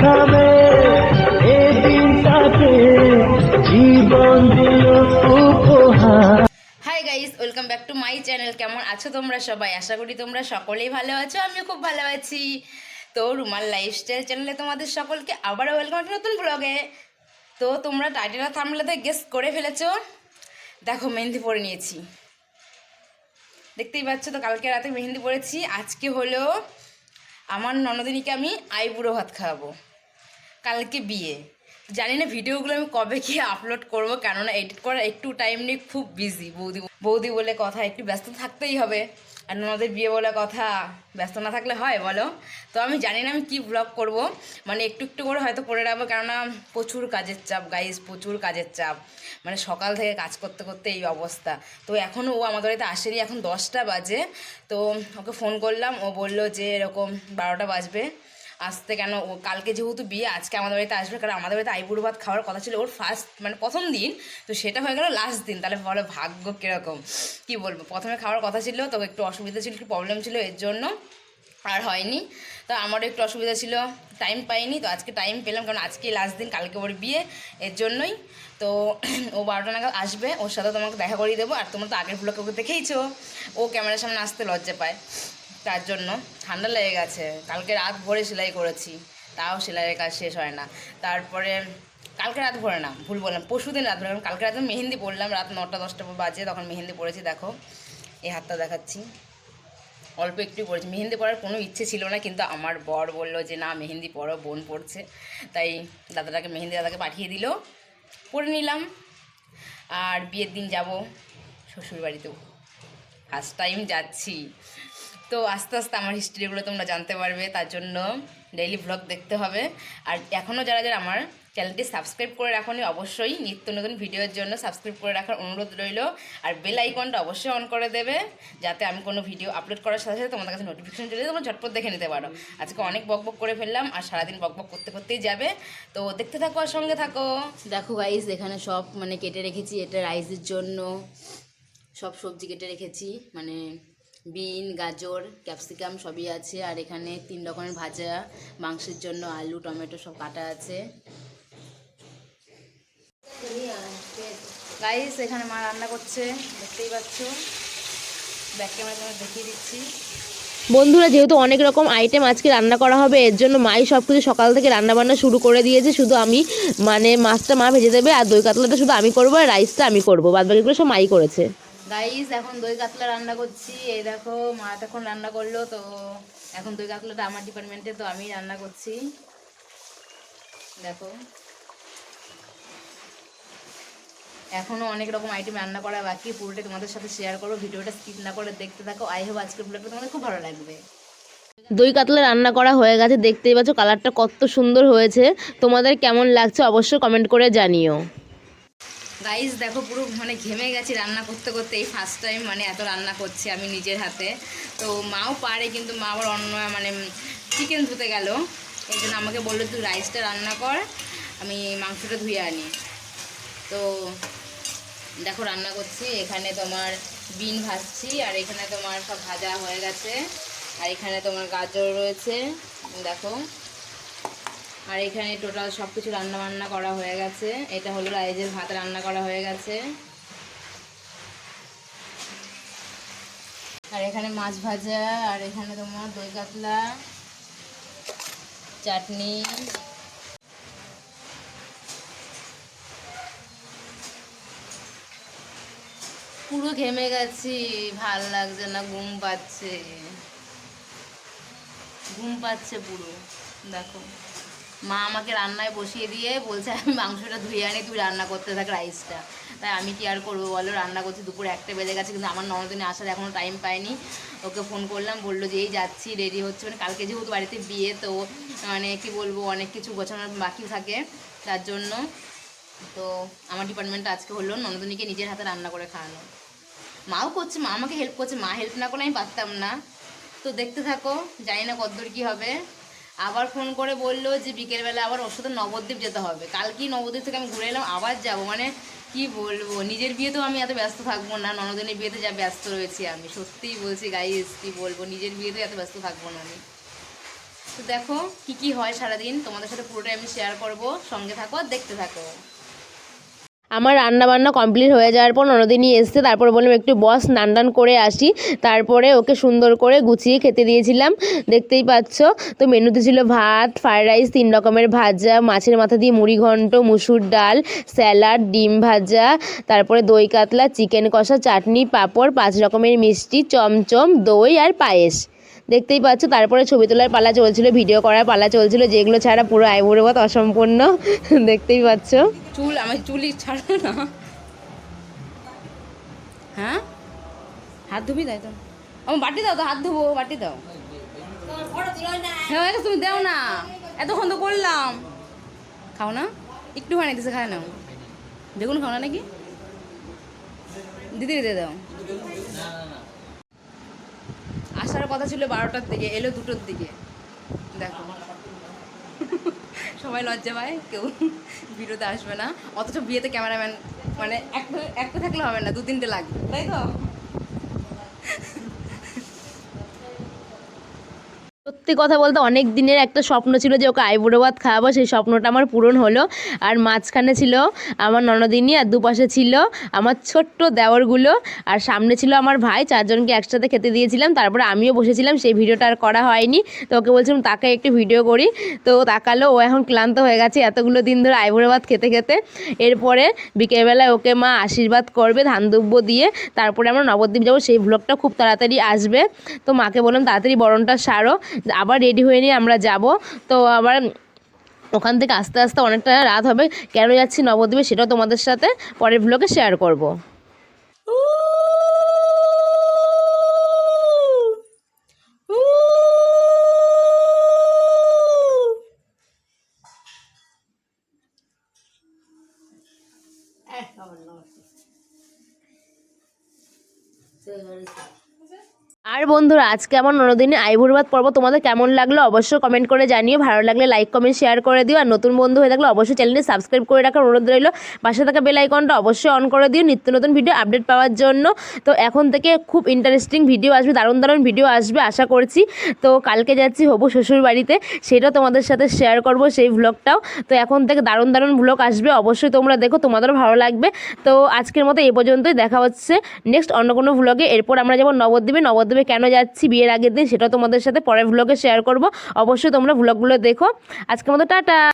শিখাবে এ দিনটাকে জীবন দিল উপহার। Hi guys welcome back to my channel কেমন আছো তোমরা সবাই? আশা করি তোমরা সকলেই ভালো আছো, আমিও খুব ভালো আছি। তো রুমাল লাইফস্টাইল চ্যানেলে তোমাদের সকলকে আবারও ওয়েলকাম একটা নতুন ব্লগে তো তোমরা টাইটেল থামলাতে গেস করে ফেলেছো। দেখো, মেহেন্দি পরে নিয়েছি। দেখতেই পাচ্ছ তো, কালকে রাতে মেহেন্দি পরেছি। আজকে হলো আমার ননদিনীকে আমি আইবুড়ো ভাত খাওয়াবো। কালকে বিয়ে। জানি না ভিডিওগুলো আমি কবে কি আপলোড করব, কেননা এডিট করার একটু টাইম নেই খুব বিজি বৌদি বৌদি বলে কথা, একটু ব্যস্ত থাকতেই হবে। আর ওনাদের বিয়ে বলে কথা, ব্যস্ত না থাকলে হয়, বলো? তো আমি জানি না আমি কি ব্লগ করব। মানে একটু একটু করে হয়তো করে রাখব, কেননা প্রচুর কাজের চাপ গাইস প্রচুর কাজের চাপ। মানে সকাল থেকে কাজ করতে করতে এই অবস্থা। তো এখনও ও আমাদের বাড়িতে আসেনি, এখন দশটা বাজে। তো ওকে ফোন করলাম, ও বলল যে এরকম বারোটা বাজবে। আসতে কেন? ও কালকে যেহেতু বিয়ে, আজকে আমাদের বাড়িতে আসবে, কারণ আমাদের বাড়িতে আইবুড়ো ভাত খাওয়ার কথা ছিল, ওর ফার্স্ট মানে প্রথম দিন, তো সেটা হয়ে গেল লাস্ট দিন। তাহলে বলো ভাগ্য কীরকম? কী বলব? প্রথমে খাওয়ার কথা ছিল, তো একটু অসুবিধা ছিল, একটু প্রবলেম ছিল, এর জন্য আর হয়নি। তো আমারও একটু অসুবিধা ছিল টাইম পাইনি, তো আজকে টাইম পেলাম, কারণ আজকে লাস্ট দিন কালকে ওর বিয়ে, এর জন্যই। তো ও বারোটা নাগাদ আসবে, ওর সাথে তোমাকে দেখা করিয়ে দেবো, আর তোমরা তো আগের ব্লগে ওকে দেখেইছো। ও ক্যামেরার সামনে আসতে লজ্জা পায়। তার জন্য ঠান্ডা লেগে গেছে। কালকে রাত ভরে সেলাই করেছি, তাও সেলাইয়ের কাজ শেষ হয় না। তারপরে কালকে রাত ভরে না, ভুল বললাম পরশু দিন রাত ভরে, কালকে রাতে মেহেন্দি পড়লাম রাত নটা দশটা বাজে, তখন মেহেন্দি পড়েছি দেখো। এই হাতটা দেখাচ্ছি। অল্প একটু পড়েছি মেহেন্দি পড়ার কোনো ইচ্ছে ছিল না, কিন্তু আমার বর বলল যে, না, মেহেন্দি পড়ো বোন পড়ছে তাই দাদাটাকে, মেহেন্দি দাদাকে পাঠিয়ে দিল পড়ে নিলাম। আর বিয়ের দিন যাব শ্বশুর বাড়িতেও ফার্স্ট টাইম যাচ্ছি। তো আস্তে আস্তে আমার হিস্ট্রিগুলো তোমরা জানতে পারবে, তার জন্য ডেইলি ব্লগ দেখতে হবে। আর এখনও যারা যারা আমার চ্যানেলটি সাবস্ক্রাইব করে রাখনি, অবশ্যই নিত্য নতুন ভিডিওর জন্য সাবস্ক্রাইব করে রাখার অনুরোধ রইল। আর বেল আইকনটা অবশ্যই অন করে দেবে, যাতে আমি কোনো ভিডিও আপলোড করার সাথে সাথে তোমাদের কাছে নোটিফিকেশন চলে তোমরা ঝটপট দেখে নিতে পারো। আজকে অনেক বক বক করে ফেললাম, আর সারাদিন বক বক করতে করতেই যাবে। তো দেখতে থাকো আর সঙ্গে থাকো। দেখো গাইস এখানে সব মানে কেটে রেখেছি, এটা রাইসের জন্য। সব সবজি কেটে রেখেছি মানে বিন, গাজর, ক্যাপসিকাম সবই আছে। আর এখানে তিন রকমের ভাজা, মাংসের জন্য আলু, টমেটো সব কাটা আছে। গাইস এখানে মা রান্না করছে, দেখতেই পাচ্ছ। ব্যাক ক্যামেরা দেখিয়ে দিচ্ছি। বন্ধুরা, যেহেতু অনেক রকম আইটেম আজকে রান্না করা হবে, এর জন্য মাই সব কিছু সকাল থেকে রান্না বান্না শুরু করে দিয়েছে। শুধু আমি মানে মাছটা মা ভেজে দেবে, আর দই কাতলাটা শুধু আমি করব, আর রাইসটা আমি করব। বাদবাকিগুলো সব মাই করেছে। গাইস এখন দই কাতলা রান্না করছি। এই দেখো, মা তখন রান্না করল, তো এখন দই কাতলাটা আমার ডিপার্টমেন্টে তো আমি রান্না করছি। দেখো। এখনও অনেক রকম আইটেম রান্না করা বাকি পুরোটা তোমাদের সাথে শেয়ার করো ভিডিওটা স্কিপ না করে দেখতে থাকো। আই হোপ আজকের ব্লগটা তোমাদের খুব ভালো লাগবে। দই কাতলা রান্না করা হয়ে গেছে, দেখতেই পাচ্ছ কালারটা কত সুন্দর হয়েছে। তোমাদের কেমন লাগছে, অবশ্যই কমেন্ট করে জানিও। গাইস দেখো পুরো মানে ঘেমে গেছি রান্না করতে করতে। এই ফার্স্ট টাইম মানে এত রান্না করছি আমি নিজের হাতে। তো মাও পারে, কিন্তু মা আবার অন্য মানে চিকেন ধুতে গেল। এই জন্য আমাকে বলল, তুই রাইসটা রান্না কর, আমি মাংসটা ধুয়ে আনি। তো দেখো রান্না করছি। এখানে তোমার বিন ভাজছি, আর এখানে তোমার সব ভাজা হয়ে গেছে। আর এখানে তোমার গাজর রয়েছে। দেখো। আর এখানে টোটাল সব কিছু রান্না বান্না করা হয়ে গেছে। এটা হলো রাইজের ভাত রান্না করা হয়ে গেছে। আর এখানে মাছ ভাজা, আর এখানে তোমার দই কাতলা, চাটনি। পুরো ঘেমে গেছি, ভালো লাগছে না, ঘুম পাচ্ছে। ঘুম পাচ্ছে পুরো, দেখো। মা আমাকে রান্নায় বসিয়ে দিয়ে বলছে, আমি মাংসটা ধুয়ে আনি, তুই রান্না করতে থাক রাইসটা। তাই আমি কি আর করব বলো? রান্না করছি দুপুর একটা বেজে গেছে, কিন্তু আমার ননদিনে আসার এখনও টাইম পাইনি ওকে ফোন করলাম, বলল যে, এই যাচ্ছি রেডি হচ্ছে। মানে কালকে যেহেতু বাড়িতে বিয়ে, তো মানে কি বলব, অনেক কিছু গোছানোর বাকি থাকে, তার জন্য। তো আমার ডিপার্টমেন্টটা আজকে হলো ননদিনীকে নিজের হাতে রান্না করে খাওয়ানো। মাও করছে, মা আমাকে হেল্প করছে। মা হেল্প না করলে আমি পারতাম না। তো দেখতে থাকো, জানি না কতদূর কী হবে। আবার ফোন করে বলল যে বিকেলবেলা আবার ওর সাথে নবদ্বীপ যেতে হবে। কালকেই নবদ্বীপ থেকে আমি ঘুরে এলাম, আবার যাব। মানে কি বলব? নিজের বিয়েতেও আমি এত ব্যস্ত থাকব না, ননদিনের বিয়েতে যা ব্যস্ত রয়েছি আমি। সত্যিই বলছি গাইস কি বলব? নিজের বিয়েতে এত ব্যস্ত থাকব না আমি। তো দেখো কি কি হয় সারাদিন। তোমাদের সাথে পুরোটাই আমি শেয়ার করব। সঙ্গে থাকো আর দেখতে থাকো। আমার রান্না বান্না কমপ্লিট হয়ে যাওয়ার পর ননদিনী এসছে, তারপর বললাম, একটু বস স্নান করে আসি। তারপরে ওকে সুন্দর করে গুছিয়ে খেতে দিয়েছিলাম, দেখতেই পাচ্ছ। তো মেনুতে ছিল ভাত, ফ্রাইড রাইস, তিন রকমের ভাজা, মাছের মাথা দিয়ে মুড়ি ঘন্ট, মুসুর ডাল, স্যালাড, ডিম ভাজা, তারপরে দই কাতলা, চিকেন কষা, চাটনি, পাঁপড়, পাঁচ রকমের মিষ্টি, চমচম, দই আর পায়েস। দেখতেই পাচ্ছ, তারপরে ছবি তোলার পালা চলছিল ভিডিও করার পালা চলছিল, যেগুলো ছাড়া পুরো আইবুড়ো অসম্পূর্ণ, দেখতেই পাচ্ছ। চুল, আমার চুলই ছাড়ো না। হ্যাঁ? হাত ধুবি, তাই তো? আমার বাটি দাও তো, হাত ধুবো, বাটি দাও। হ্যাঁ তুমি দাও না। এতক্ষণ তো করলাম। খাও না? একটু হয় দিছে, খায় নাও। বেগুন খাও না নাকি? দিদি দিয়ে দাও। আসার কথা ছিল বারোটার দিকে, এলো দুটোর দিকে। দেখো। সবাই লজ্জা পায়, কেউ ভিডিওতে আসবে না। অথচ বিয়েতে ক্যামেরাম্যান মানে একটা একটা থাকলে হবে না দু তিনটে লাগবে, তাই তো? সত্যি কথা বলতে অনেক দিনের একটা স্বপ্ন ছিল যে ওকে আইবুড়ো ভাত খাওয়াবো, সেই স্বপ্নটা আমার পূরণ হলো। আর মাঝখানে ছিল আমার ননদিনী আর দুপাশে ছিল আমার ছোট্ট দেওরগুলো। আর সামনে ছিল আমার ভাই, চারজনকে একসাথে খেতে দিয়েছিলাম, তারপরে আমিও বসেছিলাম, সেই ভিডিওটা আর করা হয়নি। তো ওকে বলছিলাম, তাকে একটু ভিডিও করি। তো তাকালো, ও এখন ক্লান্ত হয়ে গেছে এতগুলো দিন ধরে আইবুড়ো ভাত খেতে খেতে। এরপরে বিকেলবেলায় ওকে মা আশীর্বাদ করবে ধান দুব্য দিয়ে। তারপরে আমরা নবদ্বীপ যাব, সেই ভ্লগটা খুব তাড়াতাড়ি আসবে। তো মাকে বললাম, তাড়াতাড়ি বরণটা সারো। আবার রেডি হয়ে নিয়ে আমরা যাব। তো আবার ওখান থেকে আস্তে আস্তে অনেকটা রাত হবে। কেন যাচ্ছি নবদ্বীপে সেটাও তোমাদের সাথে পরের ভ্লগে শেয়ার করব। আর বন্ধুরা, আজকে আমার ননদিনে আইভুর ভাত পর্ব তোমাদের কেমন লাগল অবশ্যই কমেন্ট করে জানিও। ভালো লাগলে লাইক কমেন্ট শেয়ার করে দিও। আর নতুন বন্ধু হয়ে থাকলে অবশ্যই চ্যানেলটি সাবস্ক্রাইব করে রাখার অনুরোধ রইল। পাশে থাকা বেল আইকনটা অবশ্যই অন করে দিও নিত্য নতুন ভিডিও আপডেট পাওয়ার জন্য। তো এখন থেকে খুব ইন্টারেস্টিং ভিডিও আসবে, দারুণ দারুণ ভিডিও আসবে, আশা করছি। তো কালকে যাচ্ছি হবু শ্বশুর বাড়িতে, সেটাও তোমাদের সাথে শেয়ার করব সেই ভ্লগটাও তো এখন থেকে দারুণ দারুণ ভ্লগ আসবে, অবশ্যই তোমরা দেখো, তোমাদেরও ভালো লাগবে। তো আজকের মতো এই পর্যন্তই, দেখা হচ্ছে নেক্সট অন্য কোনো ভ্লগে এরপর আমরা যাব নবদ্বীপে নবদ্বীপে কেন যাচ্ছি বিয়ের আগের দিন সেটা তোমাদের সাথে পরের ভ্লগে শেয়ার করব। অবশ্যই তোমরা ভ্লগগুলো দেখো। আজকের মতো টাটা।